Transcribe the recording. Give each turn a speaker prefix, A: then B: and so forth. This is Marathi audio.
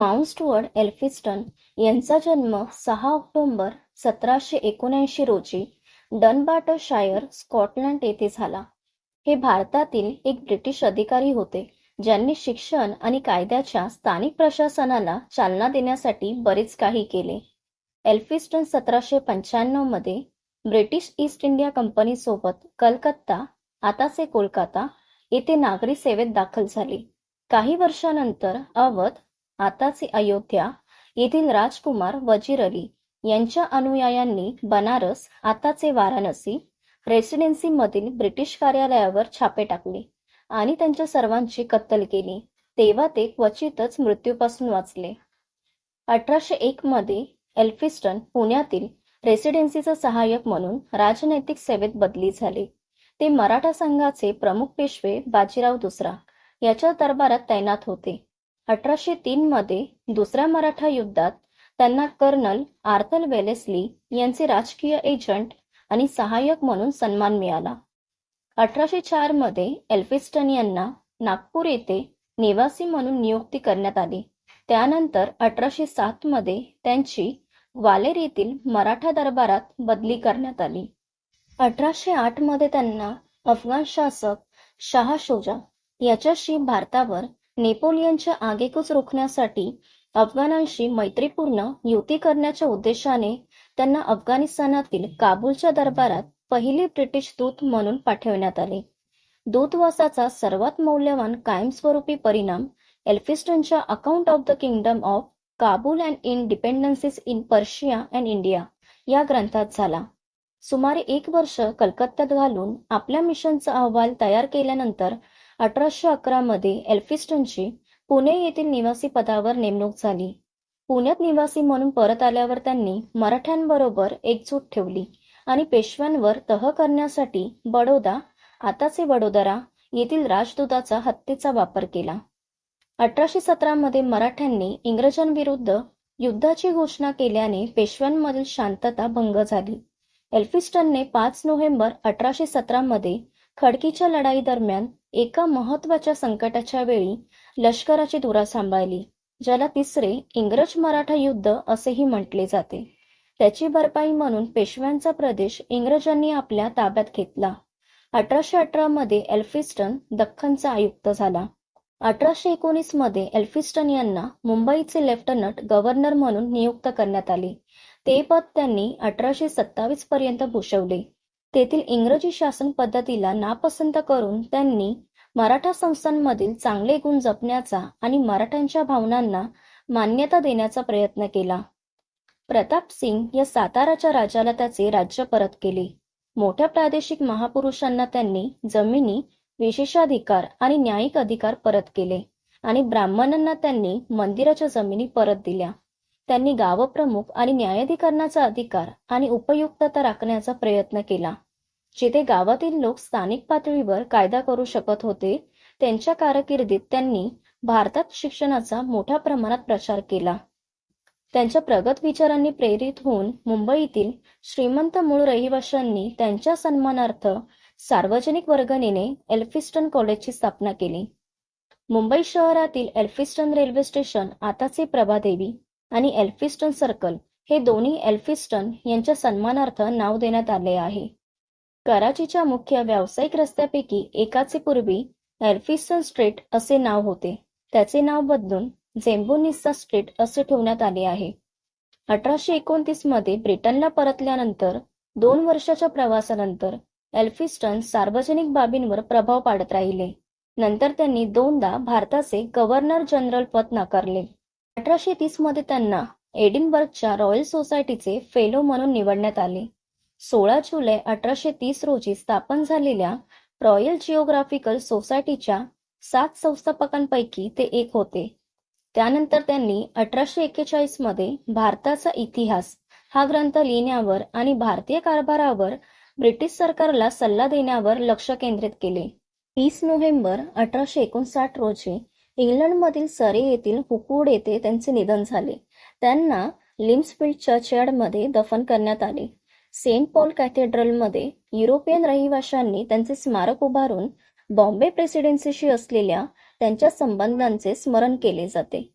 A: माउंट स्टुअर्ट एल्फिन्स्टन यांचा जन्म सहा ऑक्टोबर सतराशे एकोणऐंशी रोजी डनबाटशायर स्कॉटलंड येथे झाला. हे भारतातील एक ब्रिटिश अधिकारी होते ज्यांनी शिक्षण आणि कायद्याच्या स्थानिक प्रशासनाला चालना देण्यासाठी बरेच काही केले. एल्फिस्टन सतराशे पंच्याण्णवमध्ये ब्रिटिश ईस्ट इंडिया कंपनीसोबत कलकत्ता आताचे कोलकाता येथे नागरी सेवेत दाखल झाले. काही वर्षांनंतर अवध आताचे अयोध्या येथील राजकुमार वजीर अली यांच्या अनुयायांनी बनारस आताचे वाराणसी रेसिडेन्सीमधील ब्रिटिश कार्यालयावर छापे टाकले आणि त्यांच्या सर्वांची कत्तल केली. तेव्हा ते क्वचितच मृत्यूपासून वाचले. अठराशे एक मध्ये एल्फिस्टन पुण्यातील रेसिडेन्सीचा सहाय्यक म्हणून राजनैतिक सेवेत बदली झाले. ते मराठा संघाचे प्रमुख पेशवे बाजीराव दुसरा याच्या दरबारात तैनात होते. अठराशे तीन मध्ये दुसऱ्या मराठा युद्धात त्यांना कर्नल आर्थर वेलेस्ली यांचे राजकीय एजंट आणि सहाय्यक म्हणून सन्मान मिळाला. अठराशे चारमध्ये एल्फिस्टन यांना नागपूर येथे निवासी म्हणून नियुक्ती करण्यात आली. त्यानंतर अठराशे सात मध्ये त्यांची ग्वालेर येथील मराठा दरबारात बदली करण्यात आली. अठराशे आठमध्ये त्यांना अफगाण शासक शाह शोजा याच्याशी भारतावर नेपोलियनच्या आगेकूच रोखण्यासाठी अफगाणांशी मैत्रीपूर्ण युती करण्याच्या उद्देशाने त्यांना अफगाणिस्तानातील काबूलच्या दरबारात पहिले ब्रिटिश दूत म्हणून पाठविण्यात आले. दूतवासाचा सर्वात मौल्यवान कायमस्वरूपी परिणाम एल्फिस्टनच्या account of the kingdom of Kabul and independencies in Persia and India या ग्रंथात झाला. सुमारे एक वर्ष कलकत्त्यात घालून आपल्या मिशनचा अहवाल तयार केल्यानंतर अठराशे अकरा मध्ये पुणे येथील निवासी पदावर नेमणूक झाली. पुण्यात निवासी म्हणून परत आल्यावर त्यांनी मराठ्यांबरोबर एकजूट ठेवली आणि पेशव्यांवर तह करण्यासाठी बडोदा आताचे वडोदरा येथील राजदूताचा हत्येचा वापर केला. अठराशे सतरा मध्ये मराठ्यांनी इंग्रजांविरुद्ध युद्धाची घोषणा केल्याने पेशव्यांमधील शांतता भंग झाली. एल्फिस्टनने पाच नोव्हेंबर अठराशे सतरा मध्ये खडकीच्या लढाईदरम्यान एका महत्त्वाच्या संकटाच्या वेळी लष्कराची धुरा सांभाळली, ज्याला तिसरे इंग्रज-मराठा युद्ध असेही म्हटले जाते. त्याची भरपाई म्हणून पेशव्यांचा प्रदेश इंग्रजांनी आपल्या ताब्यात घेतला. अठराशे अठरा मध्ये एल्फिस्टन दख्खनचा आयुक्त झाला. अठराशे एकोणीसमध्ये एल्फिस्टन यांना मुंबईचे लेफ्टनंट गव्हर्नर म्हणून नियुक्त करण्यात आले. ते पद त्यांनी अठराशे सत्तावीस पर्यंत भूषवले. तेथील इंग्रजी शासन पद्धतीला नापसंत करून त्यांनी मराठा संस्थांमधील चांगले गुण जपण्याचा आणि मराठ्यांच्या भावनांना मान्यता देण्याचा प्रयत्न केला. प्रतापसिंग या साताराच्या राजाला त्याचे राज्य परत केले. मोठ्या प्रादेशिक महापुरुषांना त्यांनी जमिनी, विशेषाधिकार आणि न्यायिक अधिकार परत केले आणि ब्राह्मणांना त्यांनी मंदिराच्या जमिनी परत दिल्या. त्यांनी गावप्रमुख आणि न्यायाधिकरणाचा अधिकार आणि उपयुक्तता राखण्याचा प्रयत्न केला. जिथे गावातील लोक स्थानिक पातळीवर कायदा करू शकत होते, त्यांच्या कारकिर्दीत त्यांनी भारतात शिक्षणाचा मोठ्या प्रमाणात प्रचार केला. त्यांच्या प्रगत विचारांनी प्रेरित होऊन मुंबईतील श्रीमंत मूळ रहिवाशांनी त्यांच्या सन्मानार्थ सार्वजनिक वर्गणीने एल्फिस्टन कॉलेजची स्थापना केली. मुंबई शहरातील एल्फिस्टन रेल्वे स्टेशन आताचे प्रभादेवी आणि एल्फिस्टन सर्कल हे दोन्ही एल्फिस्टन यांच्या सन्मानार्थ नाव देण्यात आले आहे. कराचीच्या मुख्य व्यावसायिक रस्त्यापैकी एकाचे पूर्वी एल्फिस्टन स्ट्रीट असे नाव होते. त्याचे नाव बदलून झेम्बोनिस्सा स्ट्रीट असे ठेवण्यात आले आहे. अठराशे एकोणतीसमध्ये ब्रिटनला परतल्यानंतर दोन वर्षाच्या प्रवासानंतर एल्फिस्टन सार्वजनिक बाबींवर प्रभाव पाडत राहिले. नंतर त्यांनी दोनदा भारताचे गव्हर्नर जनरल पद नाकारले. अठराशे तीसमध्ये त्यांना एडिनबर्गच्या रॉयल सोसायटीचे फेलो म्हणून निवडण्यात आले. सोळा जुलै अठराशे तीस रोजी स्थापन झालेल्या रॉयल जिओग्राफिकल सोसायटीच्या सात संस्थापकांपैकी ते एक होते. त्यानंतर त्यांनी अठराशे एक्केचाळीसमध्ये भारताचा इतिहास हा ग्रंथ लिहिण्यावर आणि भारतीय कारभारावर ब्रिटिश सरकारला सल्ला देण्यावर लक्ष केंद्रित केले. तीस नोव्हेंबर अठराशे एकोणसाठ रोजी इंग्लंडमधील सरे येथील हुकूड येथे त्यांचे निधन झाले. त्यांना लिम्सफिल्ड चर्चयार्डमध्ये दफन करण्यात आले. सेंट पॉल कॅथेड्रलमध्ये युरोपियन रहिवाशांनी त्यांचे स्मारक उभारून बॉम्बे प्रेसिडेन्सीशी असलेल्या त्यांच्या संबंधांचे स्मरण केले जाते.